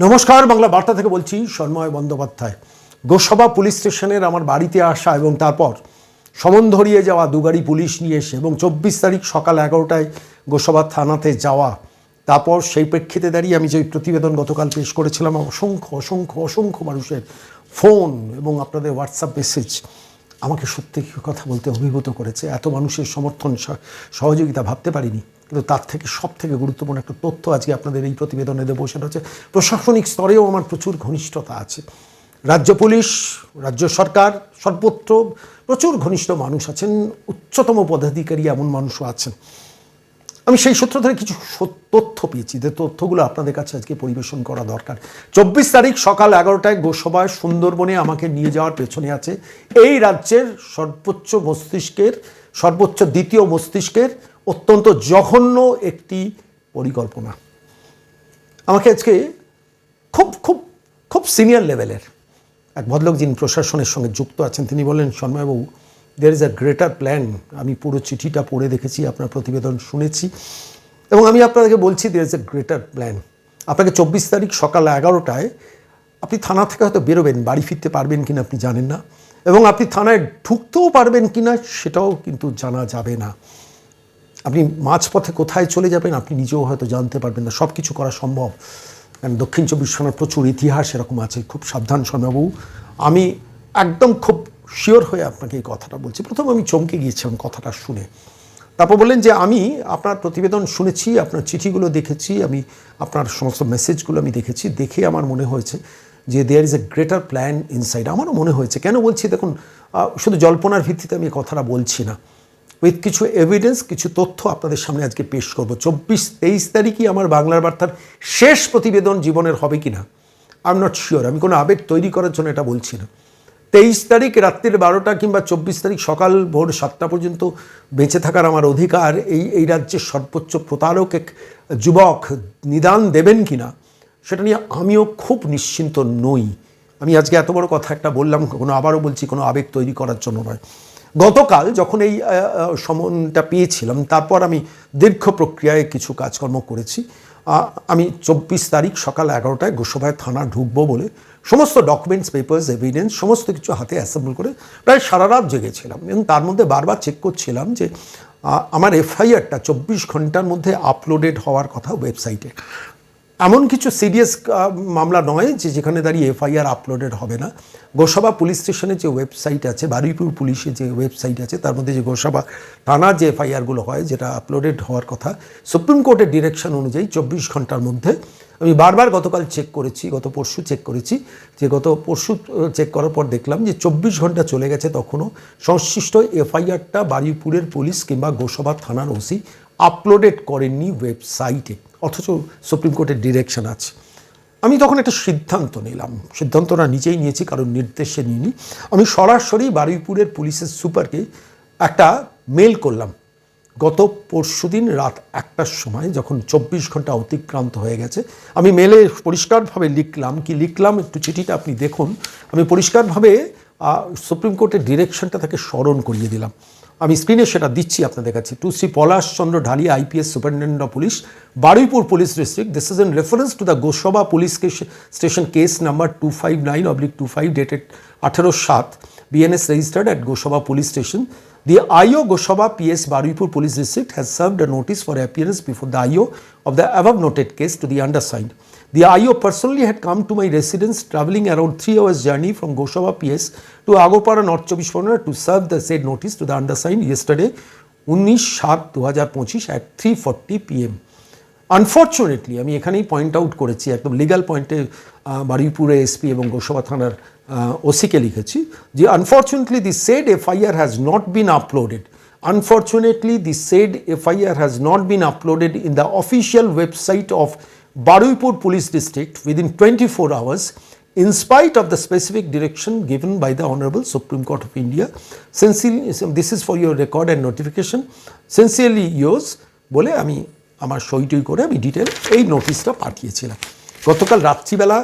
নমস্কার, বাংলা বার্তা থেকে বলছি সন্ময় বন্দ্যোপাধ্যায়। গোসভা পুলিশ স্টেশনের আমার বাড়িতে আসা এবং তারপর সমন ধরিয়ে যাওয়া দুগাড়ি পুলিশ নিয়ে এসে এবং চব্বিশ তারিখ সকাল এগারোটায় গোসভা থানাতে যাওয়া, তারপর সেই প্রেক্ষিতে দাঁড়িয়ে আমি যে প্রতিবেদন গতকাল পেশ করেছিলাম, অসংখ্য অসংখ্য অসংখ্য মানুষের ফোন এবং আপনাদের হোয়াটসঅ্যাপ মেসেজ আমাকে সত্যি কথা বলতে অভিভূত করেছে। এত মানুষের সমর্থন, সহ- সহযোগিতা ভাবতে পারিনি। কিন্তু তার থেকে সব থেকে গুরুত্বপূর্ণ একটা তথ্য আজকে আপনাদের এই প্রতিবেদনে দেবো, সেটা হচ্ছে প্রশাসনিক স্তরেও আমার প্রচুর ঘনিষ্ঠতা আছে। রাজ্য পুলিশ, রাজ্য সরকার, সর্বত্র প্রচুর ঘনিষ্ঠ মানুষ আছেন, উচ্চতম পদাধিকারী এমন মানুষও আছেন। আমি সেই সূত্র ধরে কিছু তথ্য পেয়েছি, যে তথ্যগুলো আপনাদের কাছে আজকে পরিবেশন করা দরকার। চব্বিশ তারিখ সকাল এগারোটায় গোসভায় সুন্দরবনে আমাকে নিয়ে যাওয়ার পেছনে আছে এই রাজ্যের সর্বোচ্চ মস্তিষ্কের, সর্বোচ্চ দ্বিতীয় মস্তিষ্কের অত্যন্ত জঘন্য একটি পরিকল্পনা। আমাকে আজকে খুব খুব খুব সিনিয়র লেভেলের এক ভদ্রলোক যিনি প্রশাসনের সঙ্গে যুক্ত আছেন, তিনি বললেন, সন্ময়বাবু there is a greater plan আমি পুরো চিঠিটা পড়ে দেখেছি, আপনার প্রতিবেদন শুনেছি এবং আমি আপনাদেরকে বলছি there is a greater plan আপনাকে চব্বিশ তারিখ সকাল এগারোটায় আপনি থানা থেকে হয়তো বেরোবেন, বাড়ি ফিরতে পারবেন কিনা আপনি জানেন না এবং আপনি থানায় ঢুকতেও পারবেন কিনা সেটাও কিন্তু জানা যাবে না। আপনি মাঝপথে কোথায় চলে যাবেন, আপনি নিজেও হয়তো জানতে পারবেন না। সব কিছু করা সম্ভব। কারণ দক্ষিণ চব্বিশ পরগনার প্রচুর ইতিহাস এরকম আছে, খুব সাবধান শোনাবু আমি একদম খুব শিওর হয়ে আপনাকে এই কথাটা বলছি। প্রথম আমি চমকে গিয়েছিলাম কথাটা শুনে। তারপর বললেন যে, আমি আপনার প্রতিবেদন শুনেছি, আপনার চিঠিগুলো দেখেছি, আমি আপনার সমস্ত মেসেজগুলো আমি দেখেছি। দেখে আমার মনে হয়েছে যে there is a greater plan inside আমারও মনে হয়েছে। কেন বলছি? দেখুন শুধু জল্পনার ভিত্তিতে আমি কথাটা বলছি না। উইথ কিছু এভিডেন্স কিছু তথ্য আপনাদের সামনে আজকে পেশ করব। চব্বিশ তেইশ তারিখই আমার বাংলার বার্তার শেষ প্রতিবেদন জীবনের হবে কি না আই এম নট শিওর আমি কোনো আবেগ তৈরি করার জন্য এটা বলছি না। তেইশ তারিখ, রাত্রির বারোটা কিংবা চব্বিশ তারিখ সকাল ভোর সাতটা পর্যন্ত বেঁচে থাকার আমার অধিকার। এই এই রাজ্যের সর্বোচ্চ প্রতারক এক যুবক নিদান দেবেন কি না সেটা নিয়ে আমিও খুব নিশ্চিন্ত নই। আমি আজকে এত বড় কথা একটা বললাম, কোনো আবারও বলছি কোনো আবেগ তৈরি করার জন্য নয়। গতকাল যখন এই সমনটা পেয়েছিলাম, তারপর আমি দীর্ঘ প্রক্রিয়ায় কিছু কাজকর্ম করেছি। আমি চব্বিশ তারিখ সকাল এগারোটায় গোসভায় থানা ঢুকবো বলে সমস্ত ডকুমেন্টস পেপার্স এভিডেন্স সমস্ত কিছু হাতে অ্যাসেম্বল করে প্রায় সারা রাত জেগেছিলাম এবং তার মধ্যে বারবার চেক করছিলাম যে আমার এফআইআরটা চব্বিশ ঘণ্টার মধ্যে আপলোডেড হওয়ার কথা ওয়েবসাইটে এমন কিছু সিরিয়াস মামলা নয় যে যেখানে দাঁড়িয়ে এফআইআর আপলোডেড হবে না। গোসাবা পুলিশ স্টেশনের যে ওয়েবসাইট আছে, বারুইপুর পুলিশের যে ওয়েবসাইট আছে, তার মধ্যে যে গোসাবা থানার যে এফআইআরগুলো হয়, যেটা আপলোডেড হওয়ার কথা, সুপ্রিম কোর্টের ডিরেকশন অনুযায়ী চব্বিশ ঘণ্টার মধ্যে, আমি বারবার গতকাল চেক করেছি, গত পরশু চেক করেছি, যে গত পরশু চেক করার পর দেখলাম যে চব্বিশ ঘণ্টা চলে গেছে তখনও সংশ্লিষ্ট এফআইআরটা বারুইপুরের পুলিশ কিংবা গোসাবা থানার ওসি আপলোডেড করেননি ওয়েবসাইটে অথচ সুপ্রিম কোর্টের ডিরেকশন আছে। আমি তখন একটা সিদ্ধান্ত নিলাম। সিদ্ধান্তটা নিজেই নিয়েছি, কারণ নির্দেশে নিইনি। আমি সরাসরি বারুইপুরের পুলিশের সুপারকে একটা মেল করলাম। গত পরশুদিন রাত একটার সময়, যখন চব্বিশ ঘণ্টা অতিক্রান্ত হয়ে গেছে, আমি মেলে পরিষ্কারভাবে লিখলাম। কি লিখলাম? একটু চিঠিটা আপনি দেখুন। আমি পরিষ্কারভাবে সুপ্রিম কোর্টের ডিরেকশনটা তাকে স্মরণ করিয়ে দিলাম। আমি স্ক্রিনে সেটা দিচ্ছি আপনাদের কাছে to Shri Palashchandra Dhalia IPS superintendent of police Baruipur police district this is in reference to the Gosaba police station case number two five nine oblique two five dated আঠেরো সাত BNS registered at Gosaba police station The IO Goshaba PS Barupur Police District has served a notice for appearance before the IO of the above noted case to the undersigned. The IO personally had come to my residence travelling around three hours journey from Goshaba PS to Agopara, North Chobbish Pargana to serve the said notice to the undersigned yesterday উনিশ সাত দু হাজার পঁচিশ at three forty PM unfortunately আমি এখানেই point out করেছি, একদম legal পয়েন্টে বারুইপুরে এসপি এবং গোসবা থানার ওসিকে লিখেছি যে unfortunately the said FIR has not been uploaded unfortunately the said FIR has not been uploaded in the official website of police district within twenty four hours in spite of the specific direction given by the Honorable Supreme Court of India. Sincerely, this is for your record and notification. Sincerely yours বলে আমি আমার সইটই করে আমি detail এই নোটিশটা পাঠিয়েছিলাম গতকাল রাত্রিবেলা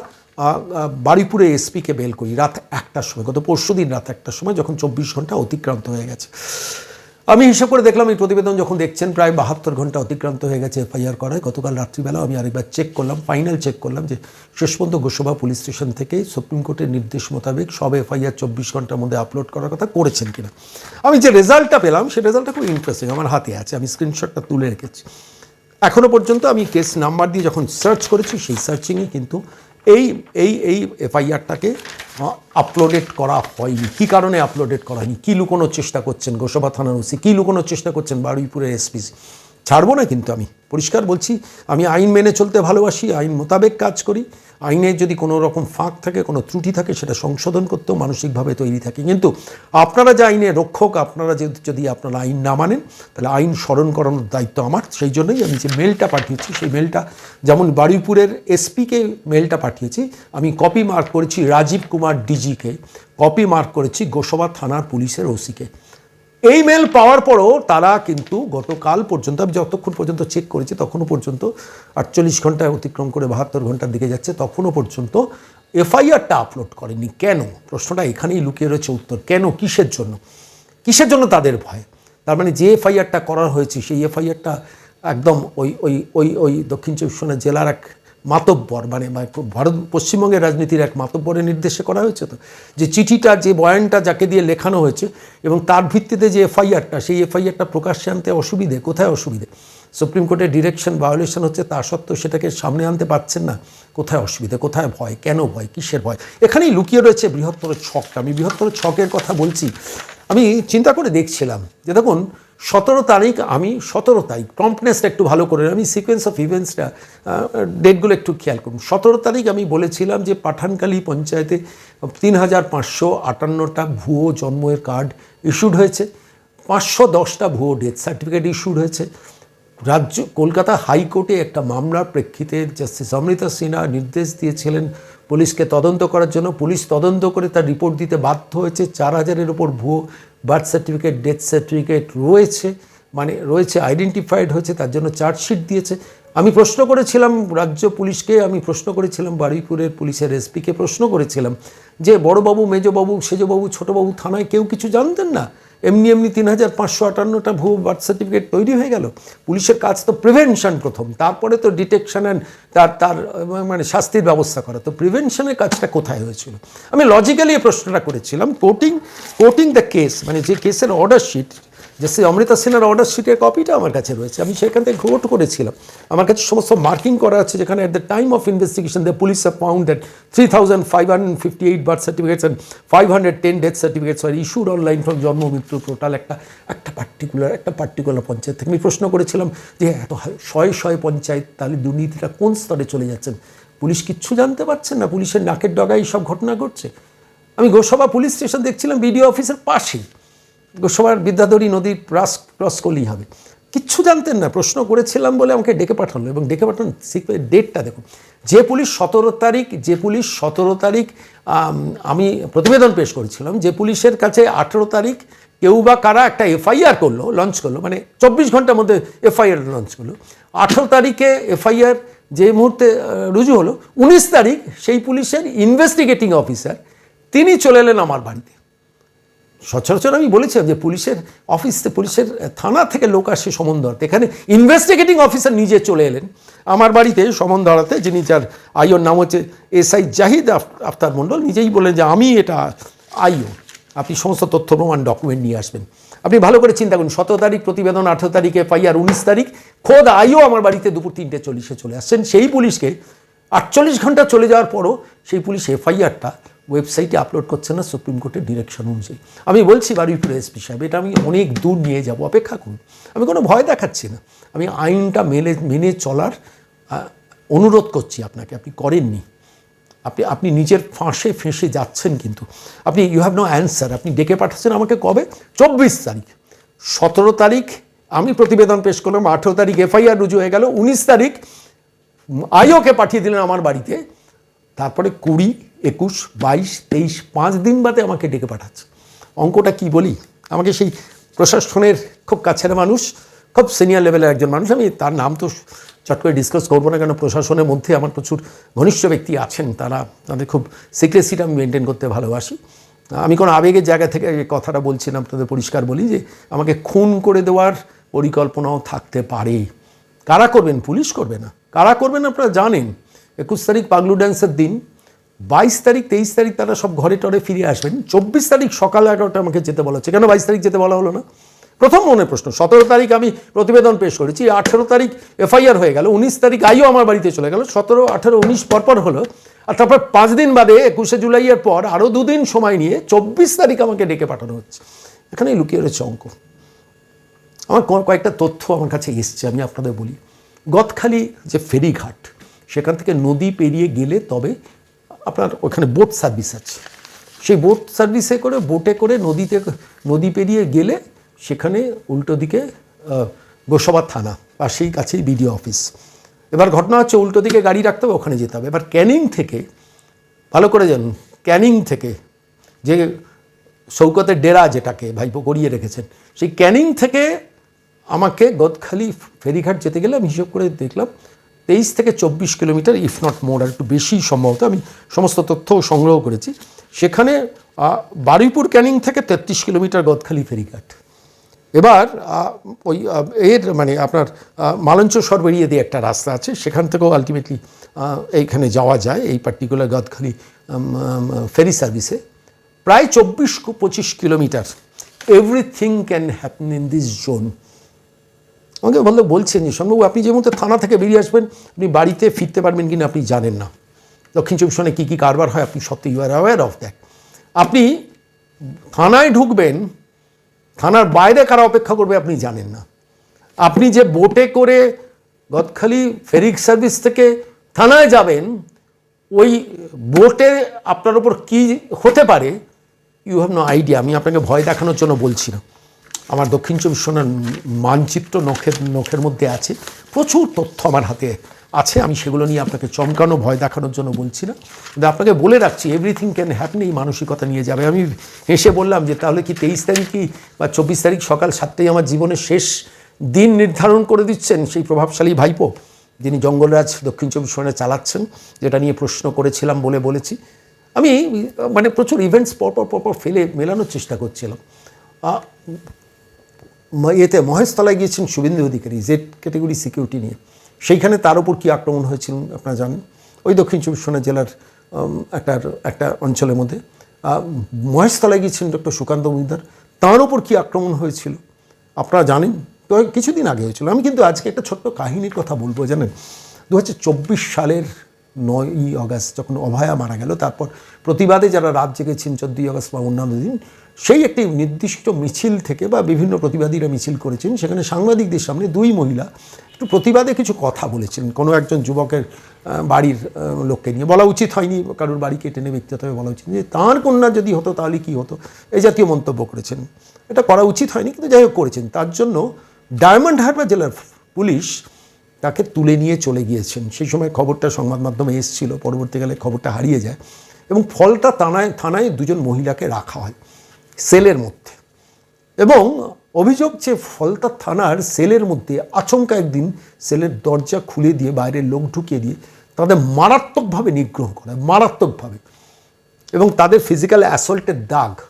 বারুইপুরে এসপিকে বেল করি রাত একটার সময় গত পরশু দিন রাত একটার সময় যখন চব্বিশ ঘণ্টা অতিক্রান্ত হয়ে গেছে আমি হিসাব করে দেখলাম, এই প্রতিবেদন যখন দেখছেন, প্রায় বাহাত্তর ঘণ্টা অতিক্রান্ত হয়ে গেছে এফআইআর করায়। গতকাল রাত্রিবেলা আমি আরেকবার চেক করলাম ফাইনাল চেক করলাম যে শেষ পর্যন্ত গোসবা পুলিশ স্টেশন থেকে সুপ্রিম কোর্টের নির্দেশ মোতাবেক সব এফআইআর চব্বিশ ঘণ্টার মধ্যে আপলোড করার কথা করেছেন কিনা। আমি যে রেজাল্টটা পেলাম, সেই রেজাল্টটা খুব ইন্টারেস্টিং আমার হাতে আছে, আমি স্ক্রিনশটটা তুলে রেখেছি। এখনও পর্যন্ত আমি কেস নাম্বার দিয়ে যখন সার্চ করেছি, সেই সার্চিংয়ে কিন্তু এই এই এই এফআইআরটাকে আপলোডেড করা হয়নি। কী কারণে আপলোডেড করা হয়নি? কী লুকোনোর চেষ্টা করছেন গোসবা থানার ওসি? কী লুকোনোর চেষ্টা করছেন বারুইপুরের এসপিসি ছাড়বো না কিন্তু আমি। পরিষ্কার বলছি, আমি আইন মেনে চলতে ভালোবাসি, আইন মোতাবেক কাজ করি। আইনের যদি কোনো রকম ফাঁক থাকে, কোনো ত্রুটি থাকে, সেটা সংশোধন করতেও মানসিকভাবে তৈরি থাকে। কিন্তু আপনারা যে আইনের রক্ষক, আপনারা যে যদি আপনারা আইন না মানেন, তাহলে আইন স্মরণ করানোর দায়িত্ব আমার। সেই জন্যই আমি যে মেলটা পাঠিয়েছি, সেই মেলটা যেমন বারুইপুরের এসপিকে মেলটা পাঠিয়েছি, আমি কপি মার্ক করেছি রাজীব কুমার ডিজিকে, কপি মার্ক করেছি গোসবা থানার পুলিশের ওসিকে। এই মেল পাওয়ার পরও তারা কিন্তু গতকাল পর্যন্ত, আমি যতক্ষণ পর্যন্ত চেক করেছি তখনও পর্যন্ত আটচল্লিশ ঘন্টায় অতিক্রম করে বাহাত্তর ঘণ্টার দিকে যাচ্ছে, তখনও পর্যন্ত এফআইআরটা আপলোড করেনি। কেন? প্রশ্নটা এখানেই লুকিয়ে রয়েছে উত্তর। কেন? কিসের জন্য? কিসের জন্য তাদের ভয়? তার মানে যে এফআইআরটা করা হয়েছে, সেই এফআইআরটা একদম ওই ওই ওই ওই দক্ষিণ চব্বিশ জেলার এক মাতব্বর মানে ভারত পশ্চিমবঙ্গের রাজনীতির এক মাতব্বরের নির্দেশে করা হয়েছে তো। যে চিঠিটা, যে বয়ানটা যাকে দিয়ে লেখানো হয়েছে এবং তার ভিত্তিতে যে এফআইআরটা, সেই এফআইআরটা প্রকাশ্যে আনতে অসুবিধে, কোথায় অসুবিধে? সুপ্রিম কোর্টের ডিরেকশন ভায়োলেশন হচ্ছে, তা সত্ত্বেও সেটাকে সামনে আনতে পারছেন না। কোথায় অসুবিধে, কোথায় ভয়, কেন ভয়, কিসের ভয়? এখানেই লুকিয়ে রয়েছে বৃহত্তর ছকটা। আমি বৃহত্তর ছকের কথা বলছি। আমি চিন্তা করে দেখছিলাম যে দেখুন সতেরো তারিখ আমি, সতেরো তারিখ প্রম্পনেসটা একটু ভালো করে, আমি সিকোয়েন্স অফ ইভেন্টসটা ডেটগুলো একটু খেয়াল করুন। সতেরো তারিখ আমি বলেছিলাম যে পাঠানকালী পঞ্চায়েতে তিন হাজার পাঁচশো আটান্নটা ভুয়ো জন্মের কার্ড ইস্যুড হয়েছে, পাঁচশো দশটা ভুয়ো ডেথ সার্টিফিকেট ইস্যুড হয়েছে। রাজ্য, কলকাতা হাইকোর্টে একটা মামলার প্রেক্ষিতে জাস্টিস অমৃতা সিনহা নির্দেশ দিয়েছিলেন পুলিশকে তদন্ত করার জন্য পুলিশ তদন্ত করে তার রিপোর্ট দিতে বাধ্য হয়েছে। চার হাজারের ওপর ভুয়ো বার্থ সার্টিফিকেট, ডেথ সার্টিফিকেট রয়েছে মানে রয়েছে আইডেন্টিফাইড হয়েছে, তার জন্য চার্জশিট দিয়েছে। আমি প্রশ্ন করেছিলাম রাজ্য পুলিশকে, আমি প্রশ্ন করেছিলাম বারুইপুরের পুলিশের এসপিকে, প্রশ্ন করেছিলাম যে, বড়বাবু, মেজবাবু, সেজবাবু, ছোটোবাবু থানায় কেউ কিছু জানতেন না? এমনি এমনি তিন হাজার পাঁচশো আটান্নটা ভুয়ো বার্থ সার্টিফিকেট তৈরি হয়ে গেল। পুলিশের কাজ তো প্রিভেনশন প্রথম, তারপরে তো ডিটেকশন অ্যান্ড তার তার মানে শাস্তির ব্যবস্থা করা। তো প্রিভেনশনের কাজটা কোথায় হয়েছিল? আমি লজিক্যালি এই প্রশ্নটা করেছিলাম কোটিং কোটিং দ্য কেস মানে যে কেসের অর্ডার শিট যে সেই অমৃতা সেনের অর্ডার শিটের কপিটা আমার কাছে রয়েছে। আমি সেখান থেকে ভোট করেছিলাম। আমার কাছে সমস্ত মার্কিং করা আছে যেখানে at the time of investigation the police have found that three thousand five hundred fifty eight birth certificates and five hundred ten death certificates are issued online from জন্ম মৃত্যু টোটাল একটা একটা পার্টিকুলার একটা particular panchayat থেকে আমি প্রশ্ন করেছিলাম যে এত শয়ে শয়ে পঞ্চায়েত, তাহলে দুর্নীতিটা কোন স্তরে চলে যাচ্ছেন? পুলিশ কিচ্ছু জানতে পারছেন না। পুলিশের নাকের ডগায় সব ঘটনা ঘটছে। আমি গোসভা পুলিশ স্টেশন দেখছিলাম বিডিও অফিসের পাশেই। গোসবার বিদ্যাধরী নদীর ক্রস ক্রস করলেই হবে। কিচ্ছু জানতেন না, প্রশ্ন করেছিলাম বলে আমাকে ডেকে পাঠালো এবং ডেকে পাঠানো ডেটটা দেখুন যে পুলিশ সতেরো তারিখ, যে পুলিশ সতেরো তারিখ, আমি প্রতিবেদন পেশ করেছিলাম যে পুলিশের কাছে আঠেরো তারিখ কেউ বা কারা একটা এফআইআর করল লঞ্চ করল মানে চব্বিশ ঘণ্টার মধ্যে এফআইআর লঞ্চ করল। আঠেরো তারিখে এফআইআর যে মুহূর্তে রুজু হলো, উনিশ তারিখ সেই পুলিশের ইনভেস্টিগেটিং অফিসার তিনি চলে এলেন আমার বাড়িতে। সচরাচর আমি বলেছিলাম যে পুলিশের অফিস, পুলিশের থানা থেকে লোক আসে সমন ধরাতে এখানে ইনভেস্টিগেটিং অফিসার নিজে চলে এলেন। আমার বাড়িতে সমন ধরাতে যিনি যার আইওর নাম হচ্ছে এসআই জাহিদ আফ- আফতার মণ্ডল, নিজেই বলেন যে আমি এটা আইও। আপনি সমস্ত তথ্য, প্রমাণ ডকুমেন্ট নিয়ে আসবেন। আপনি ভালো করে চিন্তা করুন, সতেরো তারিখ প্রতিবেদন, আঠেরো তারিখে এফআইআর উনিশ তারিখ, খোদ আইও আমার বাড়িতে দুপুর তিনটে চল্লিশে চলে আসছেন। সেই পুলিশকে আটচল্লিশ ঘণ্টা চলে যাওয়ার পরও সেই পুলিশ এফআইআরটা ওয়েবসাইটে আপলোড করছে না, সুপ্রিম কোর্টের ডিরেকশন অনুযায়ী। আমি বলছি বারুইপুর এসপি সাহেব, এটা আমি অনেক দূর নিয়ে যাব, অপেক্ষা করুন। আমি কোনো ভয় দেখাচ্ছি না। আমি আইনটা মেনে মেনে চলার অনুরোধ করছি আপনাকে, আপনি করেননি। আপনি আপনি নিজের ফাঁসে ফেঁসে যাচ্ছেন কিন্তু। আপনি ইউ হ্যাভ নো অ্যান্সার আপনি ডেকে পাঠাচ্ছেন আমাকে কবে? চব্বিশ তারিখ। সতেরো তারিখ আমি প্রতিবেদন পেশ করলাম, আঠেরো তারিখ এফআইআর রুজু হয়ে গেল, উনিশ তারিখ আইওকে পাঠিয়ে দিলেন আমার বাড়িতে। তারপরে কুড়ি, একুশ, বাইশ, তেইশ, পাঁচ দিন বাদে আমাকে ডেকে পাঠাচ্ছে। অঙ্কটা কি বলি? আমাকে সেই প্রশাসনের খুব কাছের মানুষ, খুব সিনিয়র লেভেলের একজন মানুষ। আমি তার নাম তো চট করে ডিসকাস করব না কেন প্রশাসনের মধ্যে আমার প্রচুর ঘনিষ্ঠ ব্যক্তি আছেন। তারা তাদের খুব সিক্রেসিটা আমি মেনটেন করতে ভালোবাসি। আমি কোনো আবেগের জায়গা থেকে কথাটা বলছি না, আপনাদের পরিষ্কার বলি যে আমাকে খুন করে দেওয়ার পরিকল্পনাও থাকতে পারে। কারা করবেন? পুলিশ করবে না। কারা করবেন আপনারা জানেন। একুশ তারিখ পাগলু ড্যান্সের দিন। বাইশ তারিখ, তেইশ তারিখ তারা সব ঘরে টরে ফিরে আসবেন। চব্বিশ তারিখ সকাল এগারোটা আমাকে যেতে বলা হচ্ছে। কেন বাইশ তারিখ যেতে বলা হলো না? প্রথম মনে প্রশ্ন, সতেরো তারিখ আমি প্রতিবেদন পেশ করেছি, আঠেরো তারিখ এফআইআর হয়ে গেল, উনিশ তারিখ আইও আমার বাড়িতে চলে গেল, সতেরো, আঠেরো, উনিশ পরপর হলো। আর তারপর পাঁচ দিন বাদে একুশে জুলাইয়ের পর আরও দুদিন সময় নিয়ে চব্বিশ তারিখ আমাকে ডেকে পাঠানো হচ্ছে। এখানেই লুকিয়ে রয়েছে অঙ্ক। আমার কয়েকটা তথ্য আমার কাছে এসছে, আমি আপনাদের বলি। গদখালি যে ফেরিঘাট, সেখান থেকে নদী পেরিয়ে গেলে তবে আপনার ওখানে বোট সার্ভিস আছে। সেই বোট সার্ভিসে করে বোটে করে নদীতে, নদী পেরিয়ে গেলে সেখানে উল্টো দিকে গোসাবা থানা সেই কাছেই বিডিও অফিস এবার ঘটনা হচ্ছে উল্টো দিকে গাড়ি রাখতে হবে, ওখানে যেতে হবে। এবার ক্যানিং থেকে, ভালো করে জানুন, ক্যানিং থেকে যে শৌকতের ডেরা যেটাকে ভাইপো করিয়ে রেখেছেন, সেই ক্যানিং থেকে আমাকে গদখালি ফেরিঘাট যেতে গেলে আমি হিসেব করে দেখলাম তেইশ থেকে চব্বিশ কিলোমিটার ইফ নট মোর আর একটু বেশি সম্ভবত। আমি সমস্ত তথ্য সংগ্রহ করেছি। সেখানে বারুইপুর ক্যানিং থেকে তেত্রিশ কিলোমিটার গদখালি ফেরিঘাট। এবার ওই এর মানে আপনার আহ, মালঞ্চস্বর বেরিয়ে দিয়ে একটা রাস্তা আছে। সেখান থেকেও আলটিমেটলি এইখানে যাওয়া যায় এই পার্টিকুলার গদখালি ফেরি সার্ভিসে প্রায় চব্বিশ পঁচিশ kilometre. Everything can happen in this zone আমাকে বললে বলছেন যে সঙ্গবাবু আপনি যে মতো থানা থেকে বেরিয়ে আসবেন, আপনি বাড়িতে ফিরতে পারবেন কিনা আপনি জানেন না। দক্ষিণ চব্বিশ পরগনায় কী কী কারবার হয় আপনি সত্যি you are aware of that আপনি থানায় ঢুকবেন, থানার বাইরে কারা অপেক্ষা করবে আপনি জানেন না। আপনি যে বোটে করে গদখালি ফেরিক সার্ভিস থেকে থানায় যাবেন, ওই বোটে আপনার ওপর কি হতে পারে ইউ হ্যাভ নো আইডিয়া আমি আপনাকে ভয় দেখানোর জন্য বলছি না। আমার দক্ষিণ চব্বিশ পরগনার মানচিত্র নখের নখের মধ্যে আছে। প্রচুর তথ্য আমার হাতে আছে। আমি সেগুলো নিয়ে আপনাকে চমকানো, ভয় দেখানোর জন্য বলছি না। কিন্তু আপনাকে বলে রাখছি এভরিথিং ক্যান হ্যাপেন এই মানসিকতা নিয়ে যাবে। আমি হেসে বললাম যে, তাহলে কি তেইশ তারিখই বা চব্বিশ তারিখ সকাল সাতটাই আমার জীবনের শেষ দিন নির্ধারণ করে দিচ্ছেন সেই প্রভাবশালী ভাইপো? যিনি জঙ্গলরাজ দক্ষিণ চব্বিশ পরগনায় চালাচ্ছেন, যেটা নিয়ে প্রশ্ন করেছিলাম বলে বলেছি। আমি মানে প্রচুর ইভেন্টস পরপর পরপর ফেলে মেলানোর চেষ্টা করছিলাম। এতে মহেশতলায় গিয়েছেন Suvendu Adhikari Z category security নিয়ে। সেইখানে তার উপর কী আক্রমণ হয়েছিল আপনারা জানেন? ওই দক্ষিণ চব্বিশ পরগনা জেলার একটা একটা অঞ্চলের মধ্যে। মহেশতলায় গিয়েছেন ডক্টর সুকান্ত মজুমদার। তার উপর কী আক্রমণ হয়েছিল? আপনারা জানেন? তো কিছুদিন আগে হয়েছিল। আমি কিন্তু আজকে একটা ছোট্ট কাহিনীর কথা বলব, জানেন? দু হাজার চব্বিশ সালের নয়ই অগাস্ট যখন অভয়া মারা গেল, তারপর প্রতিবাদে যারা রাত জেগেছেন চোদ্দই অগাস্ট বা অন্যান্য দিন সেই একটি নির্দিষ্ট মিছিল থেকে বা বিভিন্ন প্রতিবাদীরা মিছিল করেছেন, সেখানে সাংবাদিকদের সামনে দুই মহিলা একটু প্রতিবাদে কিছু কথা বলেছিলেন কোনো একজন যুবকের বাড়ির লোককে নিয়ে বলা উচিত হয়নি, কারোর বাড়িকে টেনে ব্যক্তিগতভাবে বলা উচিত যে তাঁর কন্যা যদি হতো তাহলে কি হতো? এই জাতীয় মন্তব্য করেছেন। এটা করা উচিত হয়নি, কিন্তু যাই হোক করেছেন। তার জন্য ডায়মন্ড হারবার জেলার পুলিশ তাকে তুলে নিয়ে চলে গিয়েছেন। সেই সময় খবরটা সংবাদ মাধ্যমে এসেছিল, পরবর্তীকালে খবরটা হারিয়ে যায় এবং ফলটা থানায় থানায় দুজন মহিলাকে রাখা হয়। সেলের মধ্যে। এবং অভিযোগ যে ফলতা থানার সেলের মধ্যে আচমকা একদিন সেলের দরজা খুলে দিয়ে, বাইরের লোক ঢুকিয়ে দিয়ে তাদের মারাত্মকভাবে নিগ্রহ করে, মারাত্মকভাবে। এবং তাদের ফিজিক্যাল অ্যাসল্টের দাগ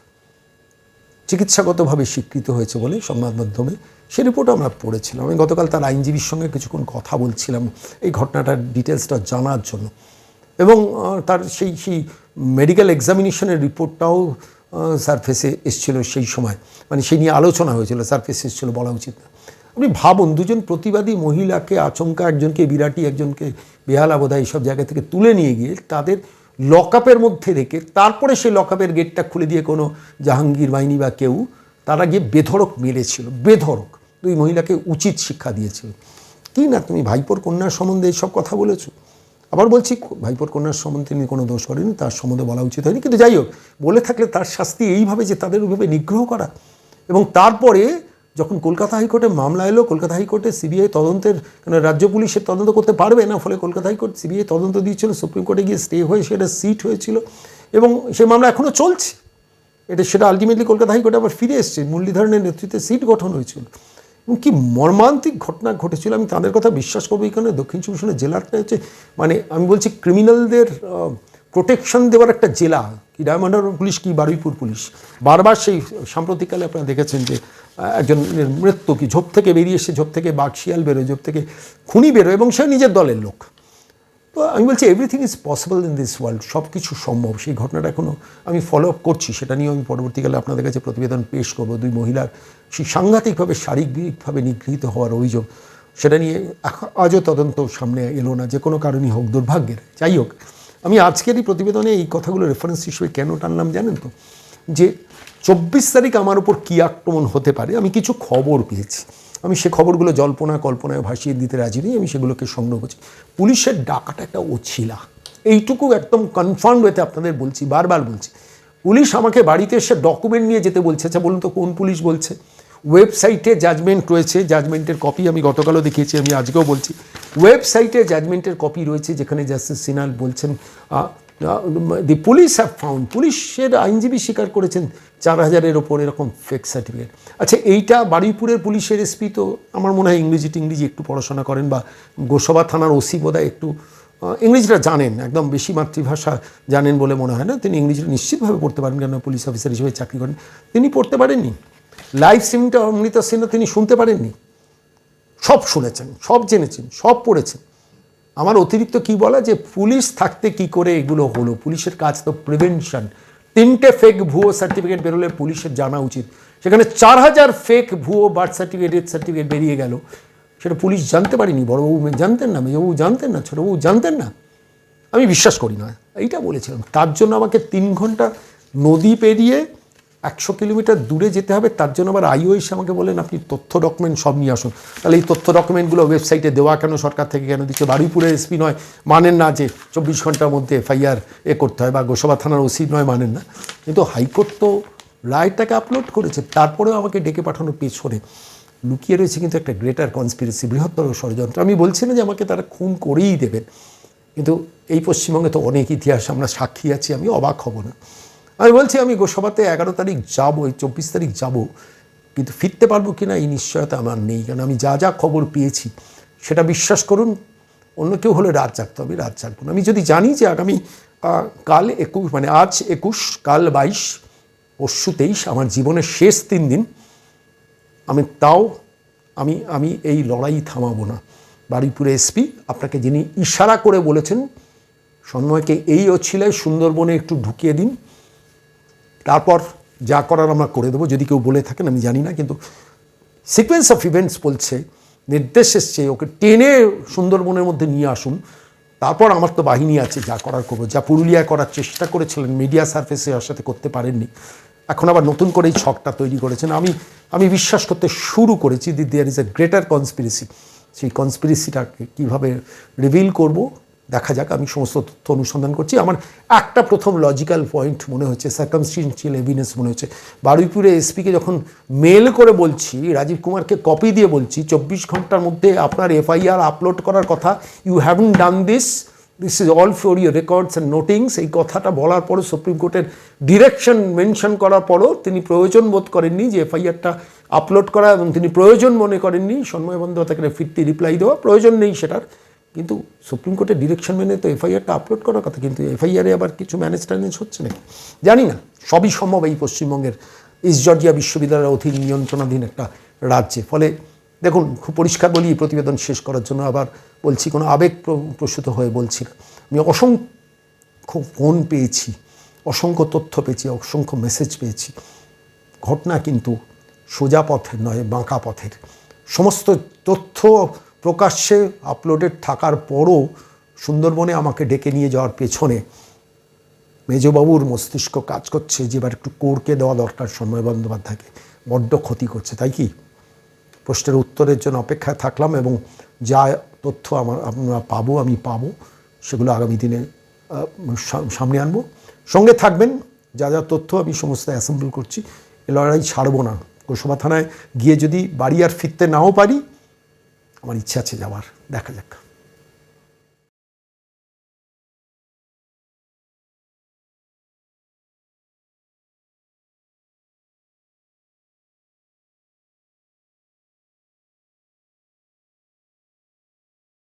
চিকিৎসাগতভাবে স্বীকৃত হয়েছে বলে সংবাদ মাধ্যমে সে রিপোর্ট আমরা পড়েছিলাম। আমি গতকাল তার আইনজীবীর সঙ্গে কিছুক্ষণ কথা বলছিলাম এই ঘটনাটার ডিটেলসটা জানার জন্য। এবং তার সেই সেই মেডিকেল এক্সামিনেশনের রিপোর্টটাও সারফেসে এসেছিল সেই সময়। মানে সেই নিয়ে আলোচনা হয়েছিল সারফেসে এসেছিল বলা উচিত না। আপনি ভাবুন, দুজন প্রতিবাদী মহিলাকে, আচমকা একজনকে, বিরাটি একজনকে, বেহালা বোধহয় এইসব জায়গা থেকে তুলে নিয়ে গিয়ে তাদের লকআপের মধ্যে রেখে তারপরে সেই লকআপের গেটটা খুলে দিয়ে কোনো জাহাঙ্গীর বাহিনী বা কেউ, তারা গিয়ে বেধড়ক মেরেছিল, বেধড়ক। দুই মহিলাকে উচিত শিক্ষা দিয়েছিল। কি না, তুমি ভাইপোর কন্যার সম্বন্ধে এইসব কথা বলেছ? আবার বলছি, ভাইপোর কন্যার সম্বন্ধে তিনি কোনো দোষ করেনি, তার সম্বন্ধে বলা উচিত হয়নি, কিন্তু যাই হোক, বলে থাকলে তার শাস্তি এইভাবে যে তাদের ওইভাবে নিগ্রহ করা। এবং তারপরে যখন কলকাতা হাইকোর্টে মামলা এলো, কলকাতা হাইকোর্টে সিবিআই তদন্তের, কেন রাজ্য পুলিশের তদন্ত করতে পারবে না, ফলে কলকাতা হাইকোর্ট সিবিআই তদন্ত দিয়েছিল, সুপ্রিম কোর্টে গিয়ে স্টে হয়ে সেটা সিট হয়েছিল। এবং সেই মামলা এখনও চলছে। এটা সেটা আলটিমেটলি কলকাতা হাইকোর্টে আবার ফিরে এসছে, মুরলীধরনের নেতৃত্বে সিট গঠন হয়েছিল। এবং কি মর্মান্তিক ঘটনা ঘটেছিল? আমি তাদের কথা বিশ্বাস করব এখানে দক্ষিণ চব্বিশ পরগনা জেলাটা হচ্ছে মানে আমি বলছি ক্রিমিনালদের প্রোটেকশন দেওয়ার একটা জেলা। কি ডায়মন্ড হারবার পুলিশ, কি বারুইপুর পুলিশ। বারবার সেই সাম্প্রতিককালে আপনারা দেখেছেন যে একজন মৃত্যু কি, ঝোপ থেকে বেরিয়ে এসে ঝোপ থেকে বাঘ, শিয়াল বেরোয়, ঝোপ থেকে খুনি বেরোয় এবং সে নিজের দলের লোক। তো আমি বলছি everything is possible in this world সব কিছু সম্ভব। সেই ঘটনাটা এখনও আমি ফলো আপ করছি, সেটা নিয়ে আমি পরবর্তীকালে আপনাদের কাছে প্রতিবেদন পেশ করব। দুই মহিলার সেই সাংঘাতিকভাবে, শারীরিকভাবে নিগৃহীত হওয়ার অভিযোগ, সেটা নিয়ে আজও তদন্ত সামনে এলো না, যে কোনো কারণই হোক, দুর্ভাগ্যের। যাই হোক, আমি আজকের এই প্রতিবেদনে এই কথাগুলো রেফারেন্স হিসেবে কেন টানলাম জানেন তো? যে চব্বিশ তারিখ আমার উপর কী আক্রমণ হতে পারে, আমি কিছু খবর পেয়েছি। আমি সে খবরগুলো জল্পনা কল্পনায় ভাসিয়ে দিতে রাজি নেই, আমি সেগুলোকে সংগ্রহ করছি। পুলিশের ডাকাটা একটা ওছিলা। এইটুকু একদম কনফার্ম হতে আপনাদের বলছি, বারবার বলছি। পুলিশ আমাকে বাড়িতে এসে ডকুমেন্ট নিয়ে যেতে বলছে। আচ্ছা বলুন তো কোন পুলিশ বলছে? ওয়েবসাইটে জাজমেন্ট রয়েছে জাজমেন্টের কপি আমি গতকালও দেখিয়েছি, আমি আজকেও বলছি। ওয়েবসাইটে জাজমেন্টের কপি রয়েছে, যেখানে জাস্টিস সিনাল বলছেন দি পুলিশ হ্যাভ ফাউন্ড পুলিশের আইনজীবী স্বীকার করেছেন চার হাজারের ওপর এরকম ফেক সার্টিফিকেট আচ্ছা এইটা বারুইপুরের পুলিশের এসপি তো আমার মনে হয় ইংরেজি টিংরেজি একটু পড়াশোনা করেন বা গোসবা থানার ওসি বোধহয় একটু ইংরেজিটা জানেন, একদম বেশি মাতৃভাষা জানেন বলে মনে হয় না। তিনি ইংরেজিটা নিশ্চিতভাবে পড়তে পারেন কেন পুলিশ অফিসার হিসেবে চাকরি করেন। তিনি পড়তে পারেননি। লাইভ সিনটা অমৃতা সিনহা তিনি শুনতে পারেননি। সব শুনেছেন, সব জেনেছেন, সব পড়েছেন। আমার অতিরিক্ত কি বলা যে পুলিশ থাকতে কি করে এগুলো হলো? পুলিশের কাজ তো প্রিভেনশন তিনটে ফেক ভুয়ো সার্টিফিকেট বেরোলে পুলিশের জানা উচিত। সেখানে চার হাজার ফেক ভুয়ো বার্থ সার্টিফিকেট সার্টিফিকেট বেরিয়ে গেল। সেটা পুলিশ জানতে পারেনি। বড়বাবু জানতেন না? মেজবাবু জানতেন না? ছোটবাবু জানতেন না? আমি বিশ্বাস করি না। এইটা বলেছিলাম। তার জন্য আমাকে তিন ঘণ্টা নদী পেরিয়ে একশো কিলোমিটার দূরে যেতে হবে, তার জন্য আবার আইও এসে আমাকে বলেন, আপনি তথ্য ডকুমেন্ট সব নিয়ে আসুন। তাহলে এই তথ্য ডকুমেন্টগুলো ওয়েবসাইটে দেওয়া কেন? সরকার থেকে কেন দিচ্ছে? বারুইপুরের এসপি নয়, মানেন না যে চব্বিশ ঘণ্টার মধ্যে এফআইআর এ করতে হয়, বা গোসবা থানার ওসি নয়, মানেন না। কিন্তু হাইকোর্ট তো রায়টাকে আপলোড করেছে, তারপরেও আমাকে ডেকে পাঠানোর পেছনে লুকিয়ে রয়েছে কিন্তু একটা গ্রেটার কনস্পিরেসি বৃহত্তর ষড়যন্ত্র। আমি বলছি না যে আমাকে তারা খুন করেই দেবেন, কিন্তু এই পশ্চিমবঙ্গে তো অনেক ইতিহাস, আমরা সাক্ষী আছি, আমি অবাক হব না। আমি বলছি, আমি গোসভাতে এগারো তারিখ যাব, এই চব্বিশ তারিখ যাব, কিন্তু ফিরতে পারব কি না এই নিশ্চয়তা আমার নেই, কারণ আমি যা যা খবর পেয়েছি, সেটা বিশ্বাস করুন, অন্য কেউ হলে রাত জাগতে হবে, রাত জাগবো না। আমি যদি জানি যে আগামী কাল একুশ মানে আজ একুশ, কাল বাইশ, পরশু তেইশ, আমার জীবনের শেষ তিন দিন, আমি তাও, আমি আমি এই লড়াই থামাবো না। বারুইপুরে এসপি আপনাকে যিনি ইশারা করে বলেছেন, সন্ময়কে এই অছিলায় সুন্দরবনে একটু ঢুকিয়ে দিন তারপর যা করার আমরা করে দেবো। যদি কেউ বলে থাকেন, আমি জানি না, কিন্তু সিকোয়েন্স অফ ইভেন্টস বলছে, নির্দেশ এসছে, ওকে টেনে সুন্দরবনের মধ্যে নিয়ে আসুন। তারপর আমার তো বাহিনী আছে, যা করার করব। যা পুরুলিয়ায় করার চেষ্টা করেছিলেন মিডিয়া সার্ফেসে ওর সাথে করতে পারেননি। এখন আবার নতুন করে এই ছকটা তৈরি করেছেন। আমি আমি বিশ্বাস করতে শুরু করেছি the there is a greater conspiracy সেই কনস্পিরেসিটাকে কীভাবে রিভিল করব দেখা যাক, আমি সমস্ত তথ্য অনুসন্ধান করছি। আমার একটা প্রথম লজিক্যাল পয়েন্ট মনে হচ্ছে সার্কামস্টেন্সিয়াল এভিডেন্স মনে হচ্ছে। বারুইপুরে এসপিকে যখন মেল করে বলছি, রাজীব কুমারকে কপি দিয়ে বলছি, চব্বিশ ঘণ্টার মধ্যে আপনার এফআইআর আপলোড করার কথা you haven't done this this is all for your records and notings এই কথাটা বলার পরও সুপ্রিম কোর্টের ডিরেকশন মেনশন করার পরও তিনি প্রয়োজন বোধ করেননি যে এফআইআরটা আপলোড করা এবং তিনি প্রয়োজন মনে করেননি। সন্ময় বন্দ্যোপাধ্যায়কে ফিরতি রিপ্লাই দেওয়া প্রয়োজন নেই সেটার। কিন্তু সুপ্রিম কোর্টের ডিরেকশন মেনে তো এফআইআরটা আপলোড করার কথা, কিন্তু এফআইআরে আবার কিছু ম্যানেজ ট্যানেজ হচ্ছে নাকি? জানি না, সবই সম্ভব এই পশ্চিমবঙ্গের ইস্ট জর্জিয়া বিশ্ববিদ্যালয়ের অধীন নিয়ন্ত্রণাধীন একটা রাজ্যে। ফলে দেখুন, খুব পরিষ্কার বলি প্রতিবেদন শেষ করার জন্য আবার বলছি, কোনো আবেগ প্র- প্রসূত হয়ে বলছি না। আমি অসংখ্য ফোন পেয়েছি, অসংখ্য তথ্য পেয়েছি, অসংখ্য মেসেজ পেয়েছি। ঘটনা কিন্তু সোজা পথের নয়, বাঁকা পথের। সমস্ত তথ্য প্রকাশ্যে আপলোডেড থাকার পরও সুন্দরবনে আমাকে ডেকে নিয়ে যাওয়ার পেছনে মেজবাবুর মস্তিষ্ক কাজ করছে যে এবার একটু কোরকে দেওয়া দরকার, সন্ময় বন্দ্যোপাধ্যায়কে। বড্ড ক্ষতি করছে, তাই কি? প্রশ্নের উত্তরের জন্য অপেক্ষায় থাকলাম এবং যা তথ্য আমার, আমরা পাবো, আমি পাবো, সেগুলো আগামী দিনে সামনে আনব। সঙ্গে থাকবেন, যা যা তথ্য আমি সমস্ত অ্যাসেম্বল করছি, এ লড়াই ছাড়বো না। গোসভা থানায় গিয়ে যদি বাড়ি আর ফিরতে নাও পারি আমার ইচ্ছা আছে যাওয়ার। দেখা যাক।